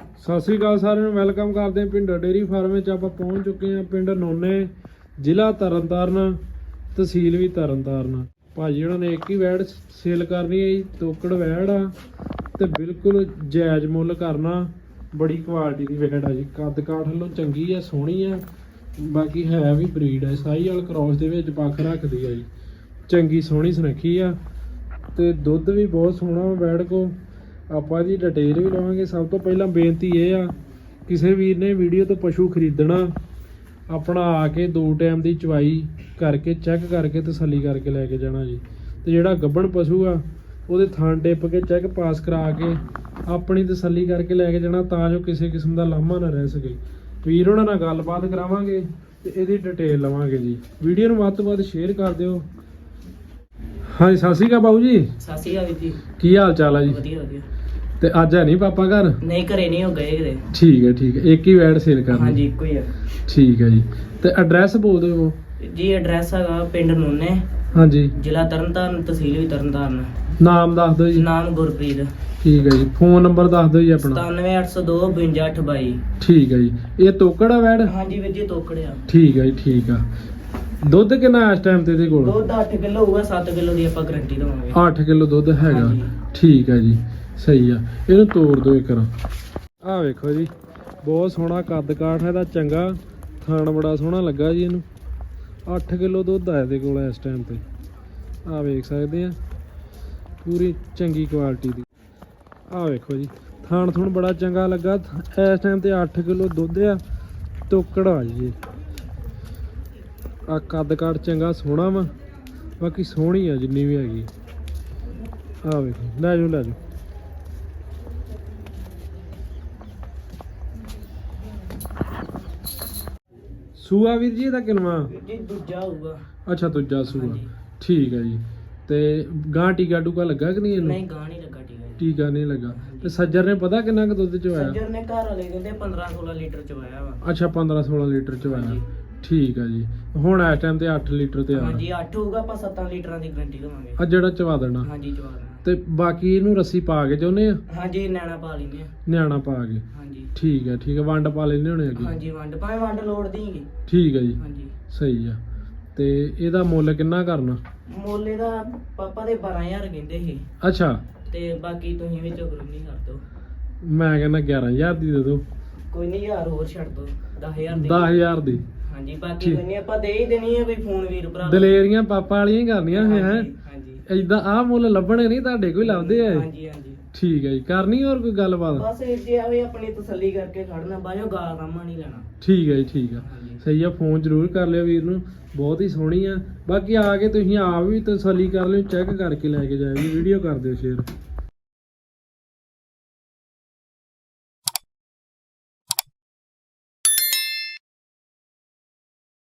ਸਤਿ ਸ੍ਰੀ ਅਕਾਲ ਸਾਰਿਆਂ ਨੂੰ, ਵੈਲਕਮ ਕਰਦੇ ਹਾਂ ਪਿੰਡ ਡੇਰੀ ਫਾਰਮ ਵਿੱਚ। ਆਪਾਂ ਪਹੁੰਚ ਚੁੱਕੇ ਹਾਂ ਪਿੰਡ ਨੋਨੇ, ਜ਼ਿਲ੍ਹਾ ਤਰਨਤਾਰਨ, ਤਹਿਸੀਲ ਵੀ ਤਰਨਤਾਰਨ। ਭਾਜੀ ਉਹਨਾਂ ਨੇ ਇੱਕ ਹੀ ਵੈੜ ਸੇਲ ਕਰਨੀ ਹੈ ਜੀ, ਤੋਕੜ ਵੈੜ ਆ ਤੇ ਬਿਲਕੁਲ ਜਾਇਜ਼ ਮੁੱਲ ਕਰਨਾ। ਬੜੀ ਕੁਆਲਿਟੀ ਦੀ ਵੈੜ ਆ ਜੀ, ਕੱਦ ਕਾਠ ਵੱਲੋਂ ਚੰਗੀ ਆ ਸੋਹਣੀ ਆ ਬਾਕੀ ਹੈ ਵੀ ਬਰੀਡ ਹੈ ਸਾਈ ਵਾਲ ਕ੍ਰੋਸ ਦੇ ਵਿੱਚ ਪੱਖ ਰੱਖਦੀ ਆ ਜੀ। ਚੰਗੀ ਸੋਹਣੀ ਸੁਨੱਖੀ ਆ ਤੇ ਦੁੱਧ ਵੀ ਬਹੁਤ ਸੋਹਣਾ ਵਾ ਵੈੜ ਕੋ। ਆਪਾਂ ਦੀ ਡਿਟੇਲ ਵੀ ਲਵਾਂਗੇ। ਸਭ ਤੋਂ ਪਹਿਲਾਂ ਬੇਨਤੀ ਇਹ ਆ ਕਿਸੇ ਵੀਰ ਨੇ ਵੀਡੀਓ ਤੋਂ ਪਸ਼ੂ ਖਰੀਦਣਾ ਆਪਣਾ ਆ ਕੇ ਦੋ ਟਾਈਮ ਦੀ ਚਵਾਈ ਕਰਕੇ ਚੈੱਕ ਕਰਕੇ ਤਸੱਲੀ ਕਰਕੇ ਲੈ ਕੇ ਜਾਣਾ ਜੀ। ਤੇ ਜਿਹੜਾ ਗੱਬਣ ਪਸ਼ੂ ਆ ਉਹਦੇ ਥਣ ਟਿੱਪ ਕੇ ਚੈੱਕ ਪਾਸ ਕਰਾ ਕੇ ਆਪਣੀ ਤਸੱਲੀ ਕਰਕੇ ਲੈ ਕੇ ਜਾਣਾ ਤਾਂ ਜੋ ਕਿਸੇ ਕਿਸਮ ਦਾ ਲਾਮਾ ਨਾ ਰਹਿ ਸਕੇ। ਵੀਰ ਉਹਨਾਂ ਨਾਲ ਗੱਲਬਾਤ ਕਰਾਵਾਂਗੇ ਤੇ ਇਹਦੀ ਡਿਟੇਲ ਲਵਾਂਗੇ ਜੀ। ਵੀਡੀਓ ਨੂੰ ਵੱਧ ਤੋਂ ਵੱਧ ਸ਼ੇਅਰ ਕਰ ਦਿਓ। ਹਾਂਜੀ ਸਤਿ ਸ਼੍ਰੀ ਅਕਾਲ ਬਾਬੂ ਜੀ। ਸਤਿ ਸ਼੍ਰੀ ਅਕਾਲ ਜੀ। ਕੀ ਹਾਲ ਚਾਲ ਆ ਜੀ? ਵਧੀਆ ਵਧੀਆ। ਤੇ ਅੱਜ ਹੈ ਨਹੀਂ ਪਾਪਾ ਘਰ? ਨਹੀਂ ਘਰੇ ਨਹੀਂ ਹੋ ਗਏ ਕਿਤੇ ਠੀਕ ਹੈ ਠੀਕ ਹੈ। ਇੱਕ ਹੀ ਵੈਡ ਸੇਲ ਕਰਨੀ। ਹਾਂਜੀ ਇੱਕੋ ਹੀ ਆ। ਠੀਕ ਹੈ ਜੀ। ਤੇ ਐਡਰੈਸ ਬੋਲ ਦਿਓ ਜੀ ਐਡਰੈਸ ਹੈਗਾ ਪਿੰਡ ਨੂਨੇ। ਹਾਂਜੀ। ਜ਼ਿਲ੍ਹਾ ਤਰਨਤਾਰਨ ਤਹਿਸੀਲ ਵੀ ਤਰਨਤਾਰਨ। ਨਾਮ ਦੱਸ ਦਿਓ ਜੀ। ਨਾਮ ਗੁਰਪ੍ਰੀਤ। ਠੀਕ ਹੈ ਜੀ। ਫੋਨ ਨੰਬਰ ਦੱਸ ਦਿਓ ਜੀ ਆਪਣਾ। 97802 5228 ਠੀਕ ਹੈ ਜੀ। ਇਹ ਤੋਕੜ ਵੈਡ ਹਾਂਜੀ ਵੀਰ ਜੀ ਤੋਕੜਿਆ ਠੀਕ ਹੈ ਜੀ ਠੀਕ ਆ। ਦੁੱਧ ਕਿੰਨਾ ਇਸ ਟਾਈਮ ਤੇ ਇਹਦੇ ਕੋਲ? ਦੁੱਧ 8 ਕਿਲੋ ਹੋਊਗਾ 7 ਕਿਲੋ ਦੀ ਆਪਾਂ ਗਾਰੰਟੀ ਦਵਾਂਗੇ। 8 ਕਿਲੋ ਦੁੱਧ ਹੈਗਾ। ਠੀਕ ਹੈ ਜੀ। ਸਹੀ ਆ, ਇਹਨੂੰ ਤੋੜ ਦੋ ਇੱਕ ਵਾਰ। ਆਹ ਵੇਖੋ ਜੀ, ਬਹੁਤ ਸੋਹਣਾ ਕੱਦ ਕਾਠ ਇਹਦਾ ਚੰਗਾ ਥਾਣ ਬੜਾ ਸੋਹਣਾ ਲੱਗਾ ਜੀ ਇਹਨੂੰ। 8 ਕਿਲੋ ਦੁੱਧ ਆ ਇਹਦੇ ਕੋਲ ਇਸ ਟਾਈਮ ਤੇ। ਆਹ ਵੇਖ ਸਕਦੇ ਆ, ਪੂਰੀ ਚੰਗੀ ਕੁਆਲਿਟੀ ਦੀ। ਆਹ ਵੇਖੋ ਜੀ, ਥਾਣ ਥੁਣ ਬੜਾ ਚੰਗਾ ਲੱਗਾ, ਇਸ ਟਾਈਮ ਤੇ 8 ਕਿਲੋ ਦੁੱਧ ਆ, ਤੋਕੜ ਆ ਜੀ ਇਹ। ਆ ਕੱਦ ਕਾਠ ਚੰਗਾ ਸੋਹਣਾ ਵਾ, ਬਾਕੀ ਸੋਹਣੀ ਆ ਜਿੰਨੀ ਵੀ ਹੈਗੀ। ਆ ਵੇਖੋ, ਲੈ ਜਾਓ ਲੈ ਜਾਓ। ਸੂਆ ਵੀਰ ਜੀ ਇਹਦਾ ਕਿਨਵਾ ਜੀ ਦੂਜਾ ਹੋਊਗਾ। ਅੱਛਾ ਦੂਜਾ ਸੂਆ। ਹਾਂਜੀ। ਠੀਕ ਹੈ ਜੀ। ਤੇ ਗਾਂ ਟੀਕਾ ਟੂਕਾ ਲੱਗਾ ਕਿ ਨਹੀਂ ਇਹਨੂੰ? ਨਹੀਂ ਗਾਂ ਨਹੀਂ ਲੱਗਾ ਟੀਕਾ ਜੀ। ਟੀਕਾ ਨਹੀਂ ਲੱਗਾ। ਤੇ ਸੱਜਰ ਨੇ ਪਤਾ ਕਿੰਨਾ ਕੁ ਦੁੱਧ ਚੋਇਆ? ਸੱਜਰ ਨੇ ਘਰ ਵਾਲੇ ਕਹਿੰਦੇ 15 16 ਲੀਟਰ ਚ ਆਇਆ ਵਾ। ਅੱਛਾ 15 16 ਲੀਟਰ ਚੋਇਆ। ਹਾਂਜੀ। ਠੀਕ ਹੈ ਜੀ। ਹੁਣ ਇਸ ਟਾਈਮ ਤੇ 8 ਲੀਟਰ ਤੇ ਆ। ਹਾਂਜੀ 8 ਹੋਊਗਾ ਆਪਾਂ 7 ਲੀਟਰਾਂ ਦੀ ਗਾਰੰਟੀ ਦਵਾਂਗੇ। ਆ ਜਿਹੜਾ ਚਵਾ ਦੇਣਾ। ਹਾਂਜੀ ਜਵਾਬ ਤੇ ਬਾਕੀ ਇਹਨੂੰ ਰੱਸੀ ਪਾ ਕੇ ਚਾਹੁੰਦੇ ਆ? ਹਾਂਜੀ ਨੈਣਾ ਪਾ ਲੈਨੇ ਆ। ਨਿਆਣਾ ਪਾ ਕੇ। ਹਾਂਜੀ। ਠੀਕ ਹੈ ਠੀਕ ਹੈ ਵੰਡ ਪਾ ਲੈਂਦੇ ਹੋਣੇ ਅੱਗੇ। ਹਾਂਜੀ ਵੰਡ ਭਾਵੇਂ ਵੰਡ ਲੋੜ ਦੇਂਗੇ ਠੀਕ ਹੈ ਜੀ। ਹਾਂਜੀ। ਸਹੀ ਆ। ਤੇ ਇਹਦਾ ਮੁੱਲ ਕਿੰਨਾ ਕਰਨਾ? ਮੋਲੇ ਦਾ ਪਾਪਾ ਦੇ 12000 ਕਹਿੰਦੇ ਸੀ। ਅੱਛਾ। ਤੇ ਬਾਕੀ ਤੁਸੀਂ ਵਿੱਚੋਂ ਗਰਮ ਨਹੀਂ ਕਰ ਦੋ ਮੈਂ ਕਹਿੰਦਾ 11000 ਦੀ ਦੇ ਦਿਓ। ਕੋਈ ਨਹੀਂ ਯਾਰ ਹੋਰ ਛੱਡ ਦੋ 10000 ਦੀ। 10000 ਦੀ। ਹਾਂਜੀ ਬਾਕੀ ਠੀਕ। ਕੋਈ ਨਹੀਂ ਆਪਾਂ ਦੇ ਹੀ ਦੇਣੀ ਹੈ ਕੋਈ ਫੋਨ ਵੀਰ ਭਰਾ। ਦਲੇਰੀਆਂ ਪਾਪਾ ਵਾਲੀਆਂ ਹੀ ਕਰਨੀਆਂ ਹੈ। ਹਾਂਜੀ ਐਦਾਂ ਆਹ ਮੁੱਲ ਲੱਭਣੇ ਨਹੀਂ ਤੁਹਾਡੇ ਕੋਈ ਲੱਭਦੇ ਆ ਹਾਂਜੀ ਹਾਂਜੀ। ਠੀਕ ਹੈ ਜੀ। ਕਰਨੀ ਹੋਰ ਕੋਈ ਗੱਲਬਾਤ? ਬਸ ਇਹ ਜੇ ਆਵੇ ਆਪਣੀ ਤਸੱਲੀ ਕਰਕੇ ਖੜਨਾ ਬਾਜੋ ਗਾਲ ਰਾਮਾ ਨਹੀਂ ਲੈਣਾ। ਠੀਕ ਹੈ ਜੀ ਠੀਕ ਆ ਹਾਂਜੀ। ਸਹੀ ਆ ਫੋਨ ਜ਼ਰੂਰ ਕਰ ਲਿਓ ਵੀਰ ਨੂੰ। ਬਹੁਤ ਹੀ ਸੋਹਣੀ ਆ। ਬਾਕੀ ਆ ਕੇ ਤੁਸੀਂ ਆਪ ਵੀ ਤਸੱਲੀ ਕਰ ਲਿਓ ਚੈੱਕ ਕਰਕੇ ਲੈ ਕੇ ਜਾਇਓ ਵੀਡੀਓ ਕਰ ਦਿਓ ਸ਼ੇਅਰ।